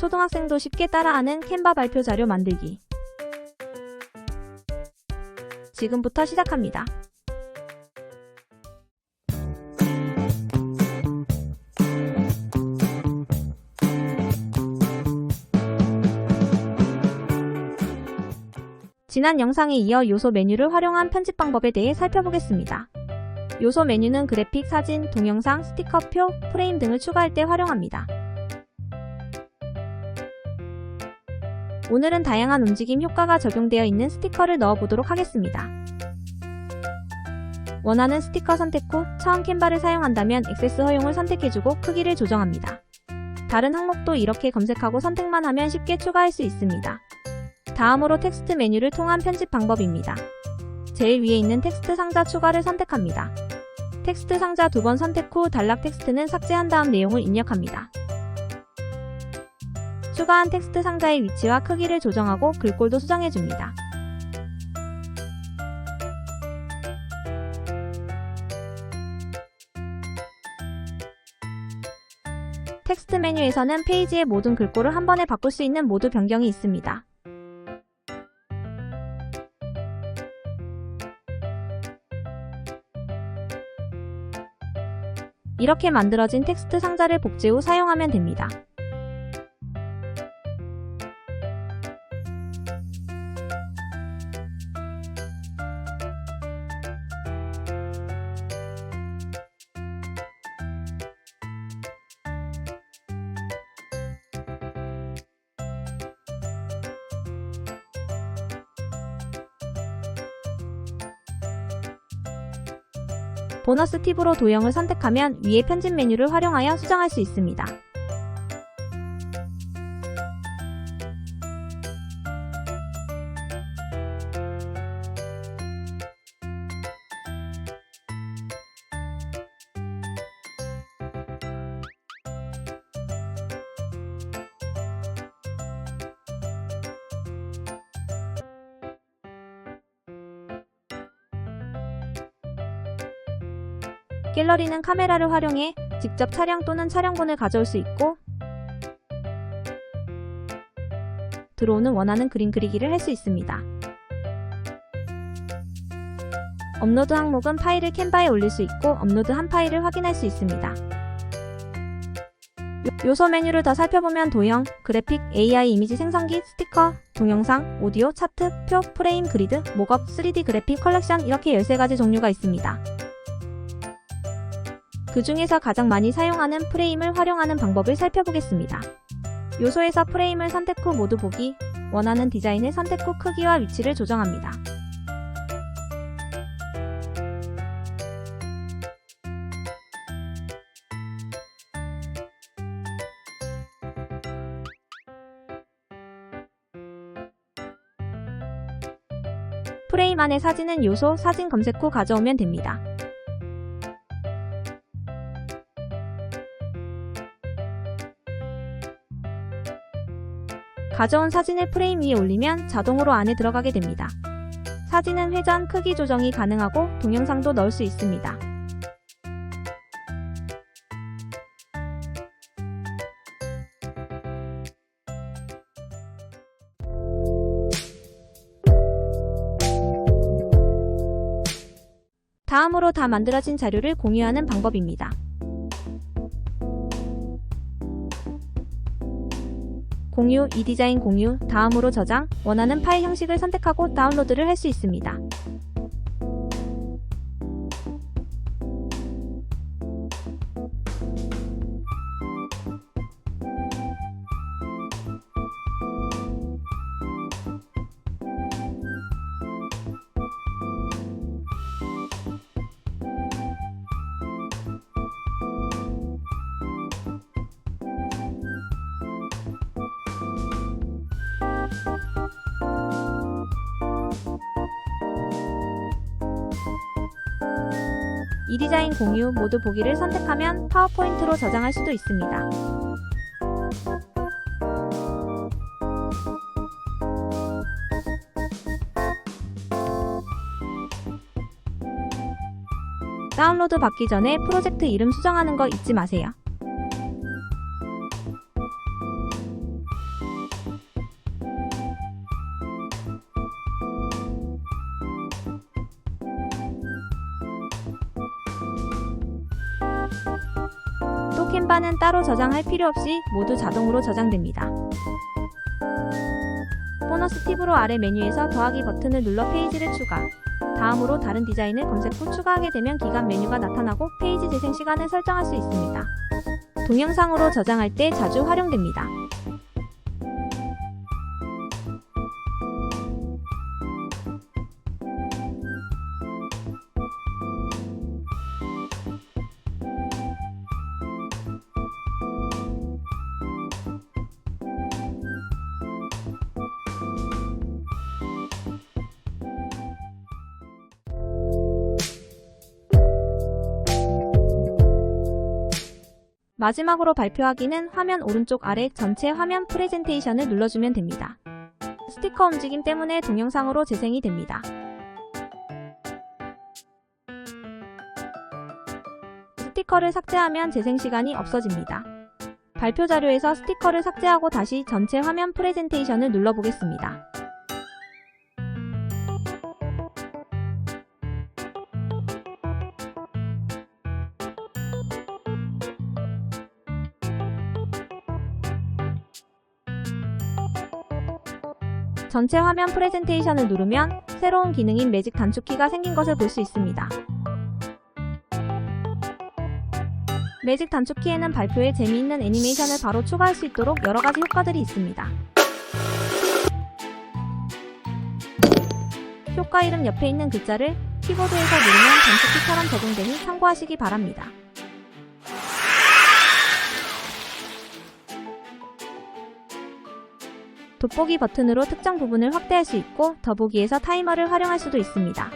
초등학생도 쉽게 따라하는 캔바 발표 자료 만들기. 지금부터 시작합니다. 지난 영상에 이어 요소 메뉴를 활용한 편집 방법에 대해 살펴보겠습니다. 요소 메뉴는 그래픽, 사진, 동영상, 스티커 표, 프레임 등을 추가할 때 활용합니다. 오늘은 다양한 움직임 효과가 적용되어 있는 스티커를 넣어 보도록 하겠습니다. 원하는 스티커 선택 후 처음 캔바를 사용한다면 액세스 허용을 선택해주고 크기를 조정합니다. 다른 항목도 이렇게 검색하고 선택만 하면 쉽게 추가할 수 있습니다. 다음으로 텍스트 메뉴를 통한 편집 방법입니다. 제일 위에 있는 텍스트 상자 추가를 선택합니다. 텍스트 상자 두 번 선택 후 단락 텍스트는 삭제한 다음 내용을 입력합니다. 추가한 텍스트 상자의 위치와 크기를 조정하고 글꼴도 수정해줍니다. 텍스트 메뉴에서는 페이지의 모든 글꼴을 한 번에 바꿀 수 있는 모드 변경이 있습니다. 이렇게 만들어진 텍스트 상자를 복제 후 사용하면 됩니다. 보너스 팁으로 도형을 선택하면 위의 편집 메뉴를 활용하여 수정할 수 있습니다. 갤러리는 카메라를 활용해 직접 차량 또는 촬영본을 가져올 수 있고 들어오는 원하는 그림 그리기를 할 수 있습니다. 업로드 항목은 파일을 캔바에 올릴 수 있고 업로드한 파일을 확인할 수 있습니다. 요- 요소 메뉴를 더 살펴보면 도형, 그래픽, AI 이미지 생성기, 스티커, 동영상, 오디오, 차트, 표, 프레임, 그리드, 목업, 3D 그래픽 컬렉션 이렇게 13가지 종류가 있습니다. 그 중에서 가장 많이 사용하는 프레임을 활용하는 방법을 살펴보겠습니다. 요소에서 프레임을 선택 후 모두 보기, 원하는 디자인을 선택 후 크기와 위치를 조정합니다. 프레임 안에 사진은 요소, 사진 검색 후 가져오면 됩니다. 가져온 사진을 프레임 위에 올리면 자동으로 안에 들어가게 됩니다. 사진은 회전, 크기 조정이 가능하고 동영상도 넣을 수 있습니다. 다음으로 다 만들어진 자료를 공유하는 방법입니다. 공유, 이 디자인 공유, 다음으로 저장, 원하는 파일 형식을 선택하고 다운로드를 할 수 있습니다. 이 디자인 공유 모두 보기를 선택하면 파워포인트로 저장할 수도 있습니다. 다운로드 받기 전에 프로젝트 이름 수정하는 거 잊지 마세요. 캔바는 따로 저장할 필요 없이 모두 자동으로 저장됩니다. 보너스 팁으로 아래 메뉴에서 더하기 버튼을 눌러 페이지를 추가. 다음으로 다른 디자인을 검색 후 추가하게 되면 기간 메뉴가 나타나고 페이지 재생 시간을 설정할 수 있습니다. 동영상으로 저장할 때 자주 활용됩니다. 마지막으로 발표하기는 화면 오른쪽 아래 전체 화면 프레젠테이션을 눌러주면 됩니다. 스티커 움직임 때문에 동영상으로 재생이 됩니다. 스티커를 삭제하면 재생 시간이 없어집니다. 발표 자료에서 스티커를 삭제하고 다시 전체 화면 프레젠테이션을 눌러보겠습니다. 전체 화면 프레젠테이션을 누르면 새로운 기능인 매직 단축키가 생긴 것을 볼 수 있습니다. 매직 단축키에는 발표에 재미있는 애니메이션을 바로 추가할 수 있도록 여러 가지 효과들이 있습니다. 효과 이름 옆에 있는 글자를 키보드에서 누르면 단축키처럼 적용되니 참고하시기 바랍니다. 돋보기 버튼으로 특정 부분을 확대할 수 있고 더보기에서 타이머를 활용할 수도 있습니다.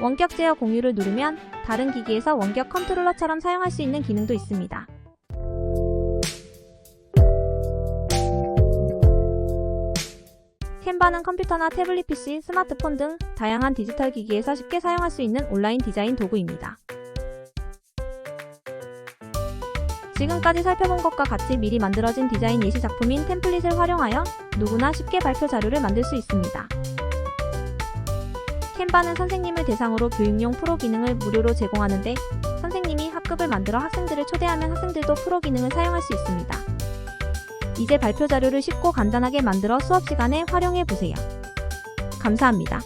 원격 제어 공유를 누르면 다른 기기에서 원격 컨트롤러처럼 사용할 수 있는 기능도 있습니다. 캔바는 컴퓨터나 태블릿 PC, 스마트폰 등 다양한 디지털 기기에서 쉽게 사용할 수 있는 온라인 디자인 도구입니다. 지금까지 살펴본 것과 같이 미리 만들어진 디자인 예시 작품인 템플릿을 활용하여 누구나 쉽게 발표 자료를 만들 수 있습니다. 캔바는 선생님을 대상으로 교육용 프로 기능을 무료로 제공하는데 선생님이 학급을 만들어 학생들을 초대하면 학생들도 프로 기능을 사용할 수 있습니다. 이제 발표 자료를 쉽고 간단하게 만들어 수업 시간에 활용해 보세요. 감사합니다.